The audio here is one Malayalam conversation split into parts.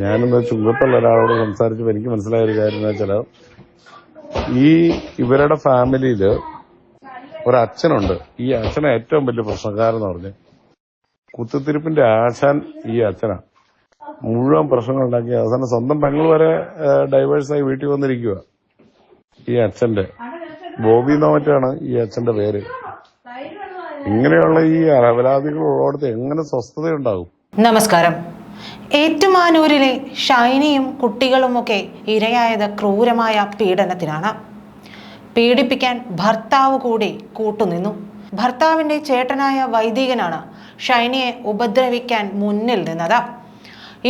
ഞാനിന്ന് ചുങ്കത്തുള്ള ഒരാളോട് സംസാരിച്ചപ്പോൾ എനിക്ക് മനസ്സിലായ ഒരു കാര്യം എന്ന് വെച്ചാൽ ഈ ഇവരുടെ ഫാമിലിയിൽ ഒരച്ഛനുണ്ട്. ഈ അച്ഛനെ ഏറ്റവും വലിയ പ്രശ്നക്കാരെന്ന് പറഞ്ഞ് കുത്തിത്തിരിപ്പിന്റെ ആശാൻ ഈ അച്ഛനാ. മുഴുവൻ പ്രശ്നങ്ങൾ ഉണ്ടാക്കി. അവസാനം സ്വന്തം പെങ്ങൾ വരെ ഡൈവേഴ്സായി വീട്ടിൽ വന്നിരിക്കുക ഈ അച്ഛന്റെ. ബോബി നോമറ്റാണ് മറ്റാണ് ഈ അച്ഛന്റെ പേര്. ഇങ്ങനെയുള്ള ഈ അപരാധികൾ ഉള്ളിടത്ത് എങ്ങനെ സ്വസ്ഥതയുണ്ടാകും? നമസ്കാരം. ഏറ്റുമാനൂരിലെ ഷൈനിയും കുട്ടികളുമൊക്കെ ഇരയായത് ക്രൂരമായ പീഡനത്തിനാണ്. പീഡിപ്പിക്കാൻ ഭർത്താവ് കൂടി കൂട്ടുനിന്നു. ഭർത്താവിന്റെ ചേട്ടനായ വൈദികനാണ് ഷൈനിയെ ഉപദ്രവിക്കാൻ മുന്നിൽ നിന്നത്.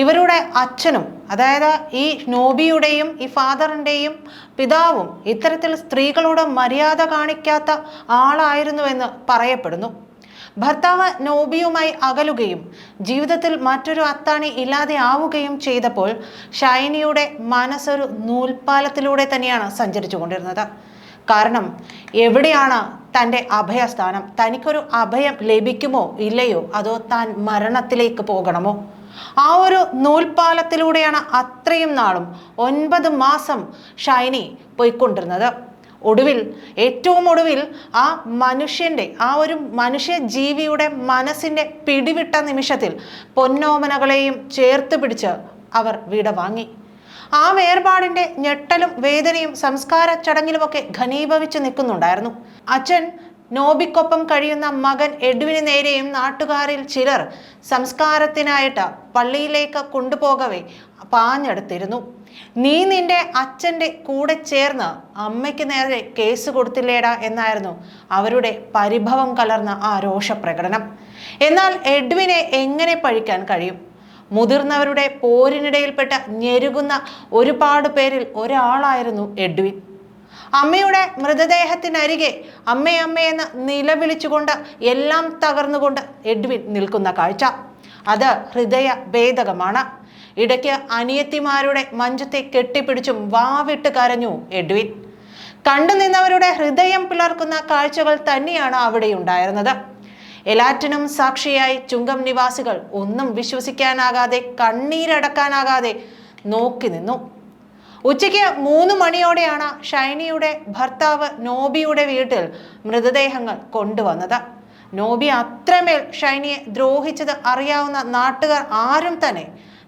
ഇവരുടെ അച്ഛനും അതായത് ഈ നോബിയുടെയും ഈ ഫാദറിന്റെയും പിതാവും ഇത്തരത്തിൽ സ്ത്രീകളോട് മര്യാദ കാണിക്കാത്ത ആളായിരുന്നുവെന്ന് പറയപ്പെടുന്നു. ഭർത്താവ് നോബിയുമായി അകലുകയും ജീവിതത്തിൽ മറ്റൊരു അത്താണി ഇല്ലാതെ ആവുകയും ചെയ്തപ്പോൾ ഷൈനിയുടെ മനസ്സൊരു നൂൽപ്പാലത്തിലൂടെ തന്നെയാണ് സഞ്ചരിച്ചു കൊണ്ടിരുന്നത് കാരണം എവിടെയാണ് തന്റെ അഭയസ്ഥാനം? തനിക്കൊരു അഭയം ലഭിക്കുമോ? ഇല്ലയോ? അതോ താൻ മരണത്തിലേക്ക് പോകണമോ? ആ ഒരു നൂൽപ്പാലത്തിലൂടെയാണ് അത്രയും നാളും ഒൻപത് മാസം ഷൈനി പോയിക്കൊണ്ടിരുന്നത്. ഒടുവിൽ ഏറ്റവും ഒടുവിൽ ആ മനുഷ്യന്റെ ആ ഒരു മനുഷ്യ ജീവിയുടെ മനസ്സിന്റെ പിടിവിട്ട നിമിഷത്തിൽ പൊന്നോമനകളെയും ചേർത്ത് പിടിച്ച് അവർ വിട വാങ്ങി. ആ വേർപാടിന്റെ ഞെട്ടലും വേദനയും സംസ്കാര ചടങ്ങിലുമൊക്കെ ഘനീഭവിച്ച് നിൽക്കുന്നുണ്ടായിരുന്നു. അച്ഛൻ നോബിക്കൊപ്പം കഴിയുന്ന മകൻ എഡ്വിന് നേരെയും നാട്ടുകാരിൽ ചിലർ സംസ്കാരത്തിനായിട്ട് പള്ളിയിലേക്ക് കൊണ്ടുപോകവേ പാഞ്ഞെടുത്തിരുന്നു. നീ നിന്റെ അച്ഛന്റെ കൂടെ ചേർന്ന് അമ്മയ്ക്ക് നേരെ കേസ് കൊടുത്തില്ലേടാ എന്നായിരുന്നു അവരുടെ പരിഭവം കലർന്ന ആ രോഷപ്രകടനം. എന്നാൽ എഡ്വിനെ എങ്ങനെ പഴിക്കാൻ കഴിയും? മുതിർന്നവരുടെ പോരിനിടയിൽപ്പെട്ട ഞെരുകുന്ന ഒരുപാട് പേരിൽ ഒരാളായിരുന്നു എഡ്വിൻ. അമ്മയുടെ മൃതദേഹത്തിനരികെ അമ്മേ അമ്മേ എന്ന് നിലവിളിച്ചുകൊണ്ട് എല്ലാം തകർന്നുകൊണ്ട് എഡ്വിൻ നിൽക്കുന്ന കാഴ്ച. അത് ഹൃദയ ഭേദകമാണ് ഇടയ്ക്ക് അനിയത്തിമാരുടെ മഞ്ചത്തെ കെട്ടിപ്പിടിച്ചും വാവിട്ട് കരഞ്ഞു എഡ്വിൻ. കണ്ടു നിന്നവരുടെ ഹൃദയം പിളർക്കുന്ന കാഴ്ചകൾ തന്നെയാണ് അവിടെ ഉണ്ടായിരുന്നത് എല്ലാറ്റിനും സാക്ഷിയായി ചുങ്കം നിവാസികൾ ഒന്നും വിശ്വസിക്കാനാകാതെ കണ്ണീരടക്കാനാകാതെ നോക്കി നിന്നു. ഉച്ചയ്ക്ക് മൂന്ന് മണിയോടെയാണ് ഷൈനിയുടെ ഭർത്താവ് നോബിയുടെ വീട്ടിൽ മൃതദേഹങ്ങൾ കൊണ്ടുവന്നത്. നോബി അത്രമേൽ ഷൈനിയെ ദ്രോഹിച്ചത് അറിയാവുന്ന നാട്ടുകാർ ആരും തന്നെ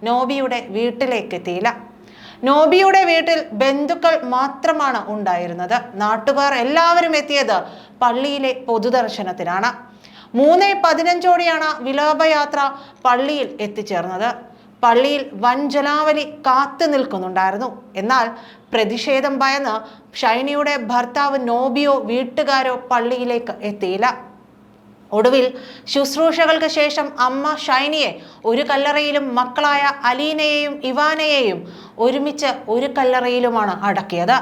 നോബിയുടെ വീട്ടിലേക്ക് എത്തിയില്ല നോബിയുടെ വീട്ടിൽ ബന്ധുക്കൾ മാത്രമാണ് ഉണ്ടായിരുന്നത്. നാട്ടുകാർ എല്ലാവരും എത്തിയത് പള്ളിയിലെ പൊതുദർശനത്തിനാണ്. മൂന്ന് പതിനഞ്ചോടെയാണ് വിലാപയാത്ര പള്ളിയിൽ എത്തിച്ചേർന്നത്. പള്ളിയിൽ വൻ ജനാവലി കാത്തു നിൽക്കുന്നുണ്ടായിരുന്നു. എന്നാൽ പ്രതിഷേധം ഭയന്ന് ഷൈനിയുടെ ഭർത്താവ് നോബിയോ വീട്ടുകാരോ പള്ളിയിലേക്ക് എത്തിയില്ല. ഒടുവിൽ ശുശ്രൂഷകൾക്ക് ശേഷം അമ്മ ഷൈനിയെ ഒരു കല്ലറയിലും മക്കളായ അലീനയെയും ഇവാനയെയും ഒരുമിച്ച് ഒരു കല്ലറയിലുമാണ് അടക്കിയത്.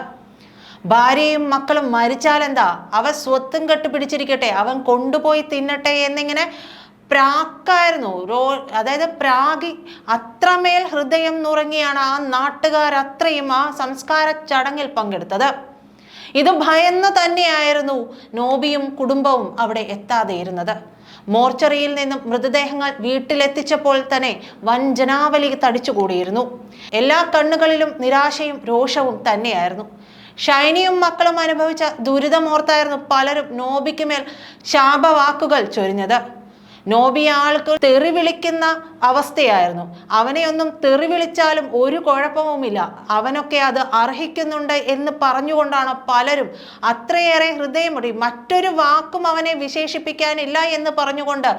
ഭാര്യയും മക്കളും മരിച്ചാലെന്താ? അവൻ സ്വത്തും കെട്ടുപിടിച്ചിരിക്കട്ടെ അവൻ കൊണ്ടുപോയി തിന്നട്ടെ എന്നിങ്ങനെ പ്രാക്കായിരുന്നു. റോ അതായത് പ്രാഗി അത്രമേൽ ഹൃദയം നുറങ്ങിയാണ് ആ നാട്ടുകാർ അത്രയും ആ സംസ്കാര ചടങ്ങിൽ പങ്കെടുത്തത്. ഇത് ഭയന്ന് തന്നെയായിരുന്നു നോബിയും കുടുംബവും അവിടെ എത്താതെ ഇരുന്നത് മോർച്ചറിയിൽ നിന്നും മൃതദേഹങ്ങൾ വീട്ടിലെത്തിച്ചപ്പോൾ തന്നെ വൻ ജനാവലി തടിച്ചുകൂടിയിരുന്നു. എല്ലാ കണ്ണുകളിലും നിരാശയും രോഷവും തന്നെയായിരുന്നു. ഷൈനിയും മക്കളും അനുഭവിച്ച ദുരിതമോർത്തായിരുന്നു പലരും നോബിക്ക് മേൽ ശാപവാക്കുകൾ ചൊരിഞ്ഞത്. നോബി ആൾക്ക് തെറി വിളിക്കുന്ന അവസ്ഥയായിരുന്നു. അവനെ ഒന്നും തെറി വിളിച്ചാലും ഒരു കുഴപ്പവുമില്ല. അവനൊക്കെ അത് അർഹിക്കുന്നുണ്ട് എന്ന് പറഞ്ഞുകൊണ്ടാണ് പലരും അത്രയേറെ ഹൃദയമുടി മറ്റൊരു വാക്കും അവനെ വിശേഷിപ്പിക്കാനില്ല എന്ന് പറഞ്ഞുകൊണ്ട്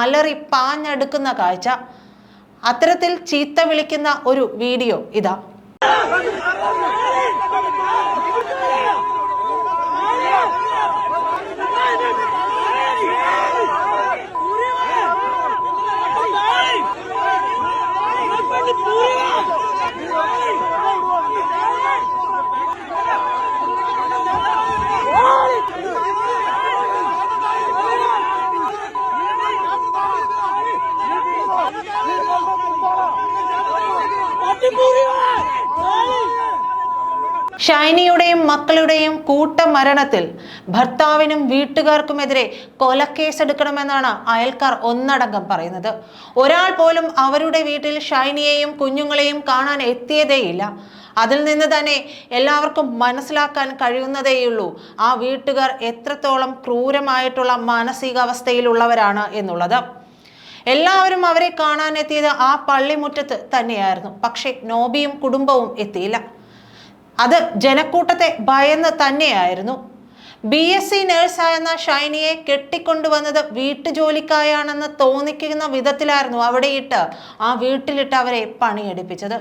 അലറി പാഞ്ഞെടുക്കുന്ന കാഴ്ച. അത്തരത്തിൽ ചീത്ത വിളിക്കുന്ന ഒരു വീഡിയോ ഇതാ. ഷൈനിയുടെയും മക്കളുടെയും കൂട്ടമരണത്തിൽ ഭർത്താവിനും വീട്ടുകാർക്കുമെതിരെ കൊലക്കേസെടുക്കണമെന്നാണ് അയൽക്കാർ ഒന്നടങ്കം പറയുന്നത്. ഒരാൾ പോലും അവരുടെ വീട്ടിൽ ഷൈനിയെയും കുഞ്ഞുങ്ങളെയും കാണാൻ എത്തിയതേയില്ല. അതിൽ നിന്ന് തന്നെ എല്ലാവർക്കും മനസ്സിലാക്കാൻ കഴിയുന്നതേയുള്ളൂ. ആ വീട്ടുകാർ എത്രത്തോളം ക്രൂരമായിട്ടുള്ള മാനസികാവസ്ഥയിലുള്ളവരാണ് എന്നുള്ളത്. എല്ലാവരും അവരെ കാണാനെത്തിയത് ആ പള്ളിമുറ്റത്ത് തന്നെയായിരുന്നു. പക്ഷേ നോബിയും കുടുംബവും എത്തിയില്ല. അത് ജനക്കൂട്ടത്തെ ഭയന്ന് തന്നെയായിരുന്നു. ബി എസ് സി നേഴ്സായെന്ന ഷൈനിയെ കെട്ടിക്കൊണ്ടുവന്നത് വീട്ടുജോലിക്കായാണെന്ന് തോന്നിക്കുന്ന വിധത്തിലായിരുന്നു അവിടെ ഇട്ട് ആ വീട്ടിലിട്ട് അവരെ പണിയെടുപ്പിച്ചത്.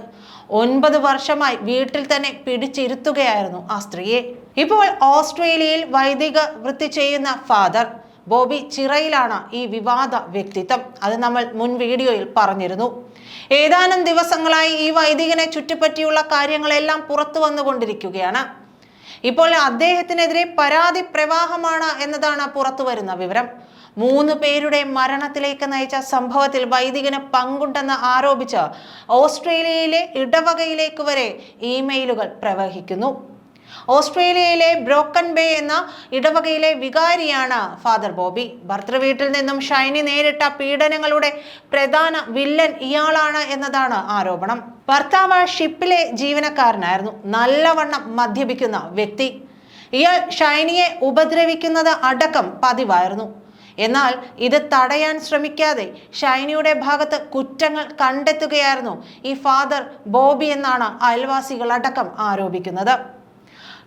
ഒൻപത് വർഷമായി വീട്ടിൽ തന്നെ പിടിച്ചിരുത്തുകയായിരുന്നു ആ സ്ത്രീയെ. ഇപ്പോൾ ഓസ്ട്രേലിയയിൽ വൈദിക വൃത്തി ചെയ്യുന്ന ഫാദർ ബോബി ചിറയിലാണ് ഈ വിവാദ വ്യക്തിത്വം. അത് നമ്മൾ മുൻ വീഡിയോയിൽ പറഞ്ഞിരുന്നു. ഏതാനും ദിവസങ്ങളായി ഈ വൈദികനെ ചുറ്റിപ്പറ്റിയുള്ള കാര്യങ്ങളെല്ലാം പുറത്തു വന്നുകൊണ്ടിരിക്കുകയാണ്. ഇപ്പോൾ അദ്ദേഹത്തിനെതിരെ പരാതി പ്രവാഹമാണ് എന്നതാണ് പുറത്തു വരുന്ന വിവരം. മൂന്ന് പേരുടെ മരണത്തിലേക്ക് നയിച്ച സംഭവത്തിൽ വൈദികന് പങ്കുണ്ടെന്ന് ആരോപിച്ച് ഓസ്ട്രേലിയയിലെ ഇടവകയിലേക്ക് വരെ ഇമെയിലുകൾ പ്രവഹിക്കുന്നു. ഓസ്ട്രേലിയയിലെ ബ്രോക്കൺ ബേ എന്ന ഇടവകയിലെ വികാരിയാണ് ഫാദർ ബോബി. ഭർത്തൃവീട്ടിൽ നിന്നും ഷൈനി നേരിട്ട പീഡനങ്ങളുടെ പ്രധാന വില്ലൻ ഇയാളാണ് എന്നതാണ് ആരോപണം. ഭർത്താവ് ഷിപ്പിലെ ജീവനക്കാരനായിരുന്നു. നല്ലവണ്ണം മദ്യപിക്കുന്ന വ്യക്തി. ഇയാൾ ഷൈനിയെ ഉപദ്രവിക്കുന്നത് അടക്കം പതിവായിരുന്നു. എന്നാൽ ഇത് തടയാൻ ശ്രമിക്കാതെ ഷൈനിയുടെ ഭാഗത്ത് കുറ്റങ്ങൾ കണ്ടെത്തുകയായിരുന്നു ഈ ഫാദർ ബോബി എന്നാണ് അയൽവാസികളടക്കം ആരോപിക്കുന്നത്.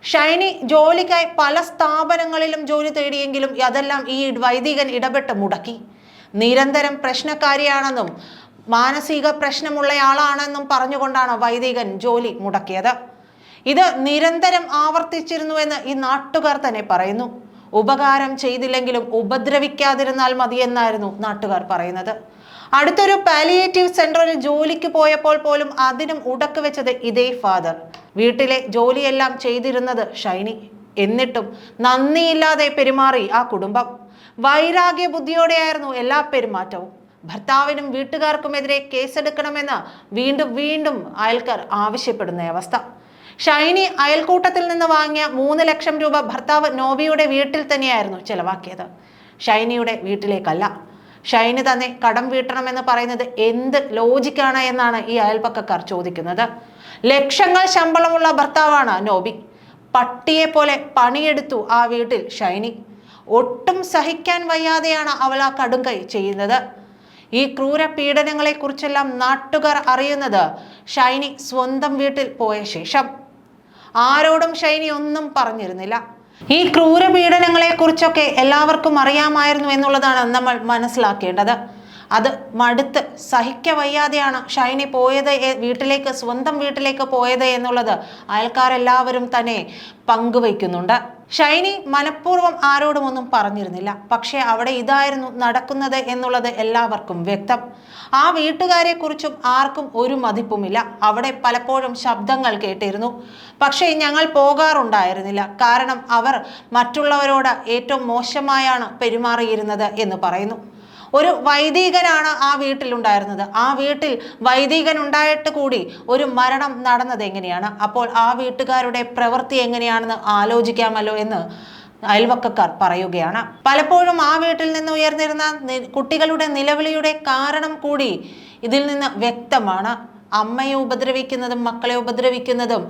ഷൈനി ജോലിക്കായി പല സ്ഥാപനങ്ങളിലും ജോലി തേടിയെങ്കിലും അതെല്ലാം ഈ വൈദികൻ ഇടപെട്ട് മുടക്കി. നിരന്തരം പ്രശ്നക്കാരിയാണെന്നും മാനസിക പ്രശ്നമുള്ളയാളാണെന്നും പറഞ്ഞുകൊണ്ടാണ് വൈദികൻ ജോലി മുടക്കിയത്. ഇത് നിരന്തരം ആവർത്തിച്ചിരുന്നുവെന്ന് ഈ നാട്ടുകാർ തന്നെ പറയുന്നു. ഉപകാരം ചെയ്തില്ലെങ്കിലും ഉപദ്രവിക്കാതിരുന്നാൽ മതിയെന്നായിരുന്നു നാട്ടുകാർ പറയുന്നത്. അടുത്തൊരു പാലിയേറ്റീവ് സെന്ററിൽ ജോലിക്ക് പോയപ്പോൾ പോലും അതിനും ഉടക്ക് വെച്ചത് ഇതേ ഫാദർ വീട്ടിലെ ജോലിയെല്ലാം ചെയ്തിരുന്നത് ഷൈനി. എന്നിട്ടും നന്ദിയില്ലാതെ പെരുമാറി ആ കുടുംബം. വൈരാഗ്യ ബുദ്ധിയോടെയായിരുന്നു എല്ലാ പെരുമാറ്റവും. ഭർത്താവിനും വീട്ടുകാർക്കുമെതിരെ കേസെടുക്കണമെന്ന് വീണ്ടും വീണ്ടും അയൽക്കാർ ആവശ്യപ്പെടുന്ന അവസ്ഥ. ഷൈനി അയൽക്കൂട്ടത്തിൽ നിന്ന് വാങ്ങിയ മൂന്ന് ലക്ഷം രൂപ ഭർത്താവ് നോബിയുടെ വീട്ടിൽ തന്നെയായിരുന്നു ചെലവാക്കിയത്. ഷൈനിയുടെ വീട്ടിലേക്കല്ല. ഷൈനി തന്നെ കടം വീട്ടണമെന്ന് പറയുന്നത് എന്ത് ലോജിക്കാണ് എന്നാണ് ഈ അയൽപക്കക്കാർ ചോദിക്കുന്നത്. ലക്ഷങ്ങൾ ശമ്പളമുള്ള ഭർത്താവാണ് നോബി. പട്ടിയെ പോലെ പണിയെടുത്തു ആ വീട്ടിൽ ഷൈനി. ഒട്ടും സഹിക്കാൻ വയ്യാതെയാണ് അവൾ ആ കടുംകൈ ചെയ്യുന്നത്. ഈ ക്രൂര പീഡനങ്ങളെ കുറിച്ചെല്ലാം നാട്ടുകാർ അറിയുന്നത് ഷൈനി സ്വന്തം വീട്ടിൽ പോയ ശേഷം. ആരോടും ഷൈനി ഒന്നും പറഞ്ഞിരുന്നില്ല. ഈ ക്രൂരപീഡനങ്ങളെക്കുറിച്ചൊക്കെ പീഡനങ്ങളെ കുറിച്ചൊക്കെ എല്ലാവർക്കും അറിയാമായിരുന്നു എന്നുള്ളതാണ് നമ്മൾ മനസ്സിലാക്കേണ്ടത്. അത് മടുത്ത് സഹിക്ക വയ്യാതെയാണ് ഷൈനി പോയത് വീട്ടിലേക്ക് സ്വന്തം വീട്ടിലേക്ക് പോയത് എന്നുള്ളത് അയൽക്കാരെല്ലാവരും തന്നെ പങ്കുവയ്ക്കുന്നുണ്ട്. ഷൈനി മനഃപൂർവം ആരോടും ഒന്നും പറഞ്ഞിരുന്നില്ല. പക്ഷേ അവിടെ ഇതായിരുന്നു നടക്കുന്നത് എന്നുള്ളത് എല്ലാവർക്കും വ്യക്തം. ആ വീട്ടുകാരെ കുറിച്ചും ആർക്കും ഒരു മതിപ്പുമില്ല. അവിടെ പലപ്പോഴും ശബ്ദങ്ങൾ കേട്ടിരുന്നു. പക്ഷേ ഞങ്ങൾ പോകാറുണ്ടായിരുന്നില്ല. കാരണം അവർ മറ്റുള്ളവരോട് ഏറ്റവും മോശമായാണ് പെരുമാറിയിരുന്നത് എന്ന് പറയുന്നു. ഒരു വൈദികനാണ് ആ വീട്ടിലുണ്ടായിരുന്നത്. ആ വീട്ടിൽ വൈദികൻ ഉണ്ടായിട്ട് കൂടി ഒരു മരണം നടന്നത് എങ്ങനെയാണ്? അപ്പോൾ ആ വീട്ടുകാരുടെ പ്രവൃത്തി എങ്ങനെയാണെന്ന് ആലോചിക്കാമല്ലോ എന്ന് അയൽവക്കക്കാർ പറയുകയാണ്. പലപ്പോഴും ആ വീട്ടിൽ നിന്ന് ഉയർന്നിരുന്ന കുട്ടികളുടെ നിലവിളിയുടെ കാരണം കൂടി ഇതിൽ നിന്ന് വ്യക്തമാണ്. അമ്മയെ ഉപദ്രവിക്കുന്നതും മക്കളെ ഉപദ്രവിക്കുന്നതും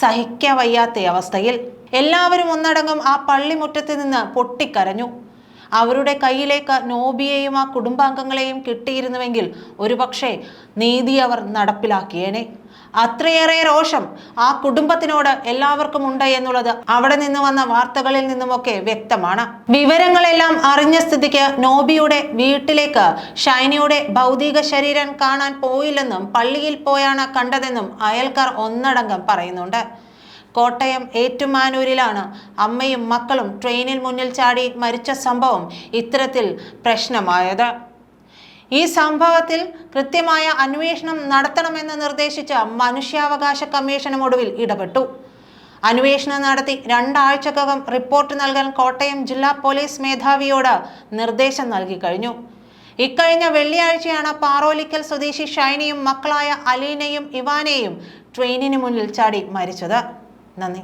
സഹിക്ക വയ്യാത്ത അവസ്ഥയിൽ എല്ലാവരും ഒന്നടങ്കം ആ പള്ളിമുറ്റത്ത് നിന്ന് പൊട്ടിക്കരഞ്ഞു. അവരുടെ കയ്യിലേക്ക് നോബിയെയും ആ കുടുംബാംഗങ്ങളെയും കിട്ടിയിരുന്നുവെങ്കിൽ ഒരുപക്ഷെ നീതി അവർ നടപ്പിലാക്കിയേനെ. അത്രയേറെ രോഷം ആ കുടുംബത്തിനോട് എല്ലാവർക്കും ഉണ്ട് എന്നുള്ളത് അവിടെ നിന്ന് വന്ന വാർത്തകളിൽ നിന്നുമൊക്കെ വ്യക്തമാണ്. വിവരങ്ങളെല്ലാം അറിഞ്ഞ സ്ഥിതിക്ക് നോബിയുടെ വീട്ടിലേക്ക് ഷൈനിയുടെ ഭൗതിക ശരീരം കാണാൻ പോയില്ലെന്നും പള്ളിയിൽ പോയാണ് കണ്ടതെന്നും അയൽക്കാർ ഒന്നടങ്കം പറയുന്നുണ്ട്. കോട്ടയം ഏറ്റുമാനൂരിലാണ് അമ്മയും മക്കളും ട്രെയിനിൽ മുന്നിൽ ചാടി മരിച്ച സംഭവം ഇത്തരത്തിൽ പ്രശ്നമായത്. ഈ സംഭവത്തിൽ കൃത്യമായ അന്വേഷണം നടത്തണമെന്ന് നിർദ്ദേശിച്ച മനുഷ്യാവകാശ കമ്മീഷനും ഒടുവിൽ ഇടപെട്ടു. അന്വേഷണം നടത്തി രണ്ടാഴ്ചക്കകം റിപ്പോർട്ട് നൽകാൻ കോട്ടയം ജില്ലാ പോലീസ് മേധാവിയോട് നിർദ്ദേശം നൽകി കഴിഞ്ഞു. ഇക്കഴിഞ്ഞ വെള്ളിയാഴ്ചയാണ് പാറോലിക്കൽ സ്വദേശി ഷൈനിയും മക്കളായ അലീനയും ഇവാനെയും ട്രെയിനിന് മുന്നിൽ ചാടി മരിച്ചത്. നന്ദി.